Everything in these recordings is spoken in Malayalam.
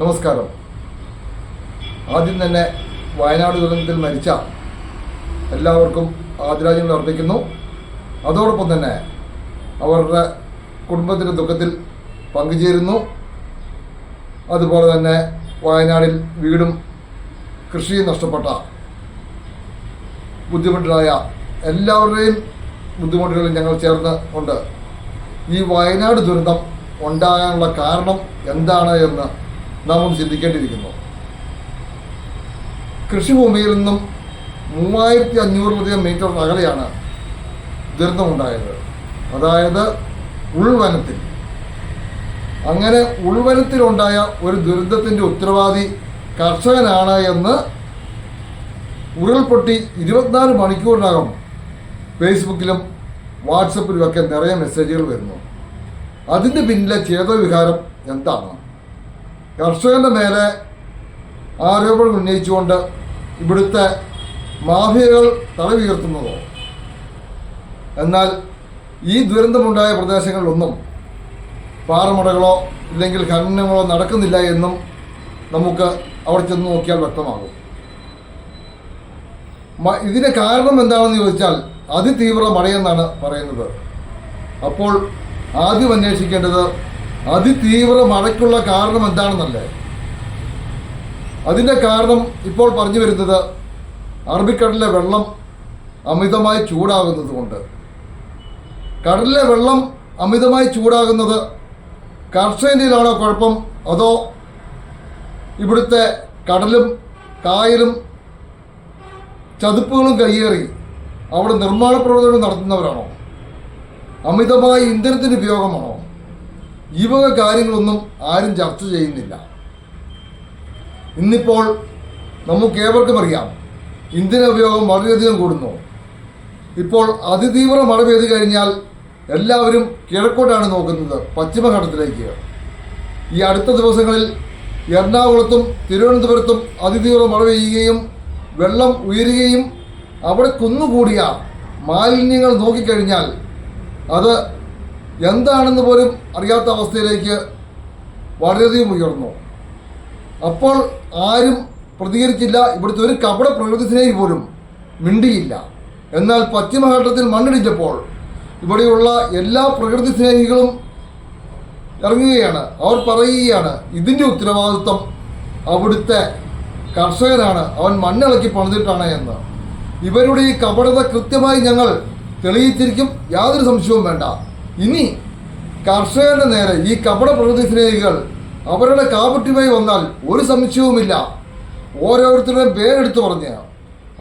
നമസ്കാരം. ആദ്യം തന്നെ വയനാട് ദുരന്തത്തിൽ മരിച്ച എല്ലാവർക്കും ആദരാജ്യങ്ങൾ അർപ്പിക്കുന്നു. അതോടൊപ്പം തന്നെ അവരുടെ കുടുംബത്തിന്റെ ദുഃഖത്തിൽ പങ്കുചേരുന്നു. അതുപോലെ തന്നെ വയനാടിൽ വീടും കൃഷിയും നഷ്ടപ്പെട്ട ബുദ്ധിമുട്ടിലായ എല്ലാവരുടെയും ബുദ്ധിമുട്ടുകളിൽ ഞങ്ങൾ ചേർന്ന് ഉണ്ട് ഈ വയനാട് ദുരന്തം ഉണ്ടാകാനുള്ള കാരണം എന്താണ് എന്ന് നാം ഒന്ന് ചിന്തിക്കേണ്ടിയിരിക്കുന്നു. കൃഷിഭൂമിയിൽ നിന്നും മൂവായിരത്തി അഞ്ഞൂറിലധികം മീറ്റർ അകലെയാണ് ദുരന്തമുണ്ടായത്. അതായത് ഉൾവനത്തിൽ. അങ്ങനെ ഉൾവനത്തിലുണ്ടായ ഒരു ദുരന്തത്തിന്റെ ഉത്തരവാദി കർഷകനാണ് എന്ന് ഉരുൾപൊട്ടി ഇരുപത്തിനാല് മണിക്കൂറിനകം ഫേസ്ബുക്കിലും വാട്സപ്പിലും ഒക്കെ നിറയെ മെസ്സേജുകൾ വരുന്നു. അതിന്റെ പിന്നിലെ ചേതോവികാരം എന്താണ്? കർഷകന്റെ മേലെ ആരോപണം ഉന്നയിച്ചുകൊണ്ട് ഇവിടുത്തെ മാഫിയകൾ തലവുയർത്തുന്നതോ എന്നാൽ ഈ ദുരന്തമുണ്ടായ പ്രദേശങ്ങളിലൊന്നും പാറമുടകളോ ഇല്ലെങ്കിൽ ഖനനങ്ങളോ നടക്കുന്നില്ല എന്നും നമുക്ക് അവിടെ ചെന്ന് നോക്കിയാൽ വ്യക്തമാകും. ഇതിന് കാരണം എന്താണെന്ന് ചോദിച്ചാൽ അതിതീവ്ര മഴയെന്നാണ് പറയുന്നത്. അപ്പോൾ ആദ്യം അന്വേഷിക്കേണ്ടത് അതിതീവ്ര മഴയ്ക്കുള്ള കാരണം എന്താണെന്നല്ലേ? അതിന്റെ കാരണം ഇപ്പോൾ പറഞ്ഞു വരുന്നത് അറബിക്കടലിലെ വെള്ളം അമിതമായി ചൂടാകുന്നത് കൊണ്ട്. കടലിലെ വെള്ളം അമിതമായി ചൂടാകുന്നത് കർഷകന്റെയിലാണോ കുഴപ്പം? അതോ ഇവിടുത്തെ കടലും കായലും ചതുപ്പുകളും കയ്യേറി അവിടെ നിർമ്മാണ പ്രവർത്തനം നടത്തുന്നവരാണോ? അമിതമായ ഇന്ധനത്തിന്റെ ഉപയോഗമാണോ? ഈ വക കാര്യങ്ങളൊന്നും ആരും ചർച്ച ചെയ്യുന്നില്ല. ഇന്നിപ്പോൾ നമുക്ക് ഏവർക്കും അറിയാം ഇന്ധന ഉപയോഗം വളരെയധികം കൂടുന്നു. ഇപ്പോൾ അതിതീവ്ര മഴ പെയ്തു കഴിഞ്ഞാൽ എല്ലാവരും കിഴക്കോട്ടാണ് നോക്കുന്നത് പശ്ചിമഘട്ടത്തിലേക്ക്. ഈ അടുത്ത ദിവസങ്ങളിൽ എറണാകുളത്തും തിരുവനന്തപുരത്തും അതിതീവ്ര മഴ പെയ്യുകയും വെള്ളം ഉയരുകയും അവിടെ കുന്നുകൂടിയ മാലിന്യങ്ങൾ നോക്കിക്കഴിഞ്ഞാൽ അത് എന്താണെന്ന് പോലും അറിയാത്ത അവസ്ഥയിലേക്ക് വളരെയധികം ഉയർന്നു അപ്പോൾ ആരും പ്രതികരിച്ചില്ല. ഇവിടുത്തെ ഒരു കപട പ്രകൃതി സ്നേഹി പോലും മിണ്ടിയില്ല. എന്നാൽ പശ്ചിമഘട്ടത്തിൽ മണ്ണിടിച്ചപ്പോൾ ഇവിടെയുള്ള എല്ലാ പ്രകൃതി സ്നേഹികളും ഇറങ്ങുകയാണ്. അവർ പറയുകയാണ് ഇതിന്റെ ഉത്തരവാദിത്വം അവിടുത്തെ കർഷകനാണ്. അവൻ മണ്ണിളക്കി പണിതിട്ടാണ് എന്ന്. ഇവരുടെ ഈ കപടത കൃത്യമായി ഞങ്ങൾ തെളിയിച്ചിരിക്കും. യാതൊരു സംശയവും വേണ്ട. ഇനി കർഷകന്റെ നേരെ ഈ കപട പ്രകൃതി സ്നേഹികൾ അവരുടെ കാപട്യമായി വന്നാൽ ഒരു സംശയവുമില്ല. ഓരോരുത്തരുടെയും പേരെടുത്തു പറഞ്ഞ്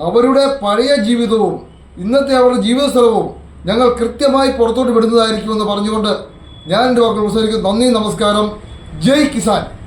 അവരുടെ പഴയ ജീവിതവും ഇന്നത്തെ അവരുടെ ജീവിത സ്ഥലവും ഞങ്ങൾ കൃത്യമായി പുറത്തോട്ട് വിടുന്നതായിരിക്കുമെന്ന് പറഞ്ഞുകൊണ്ട് ഞാൻ എന്റെ വാക്കുകൾ ഉപസരിക്കുന്നു നന്ദി നമസ്കാരം. ജയ് കിസാൻ.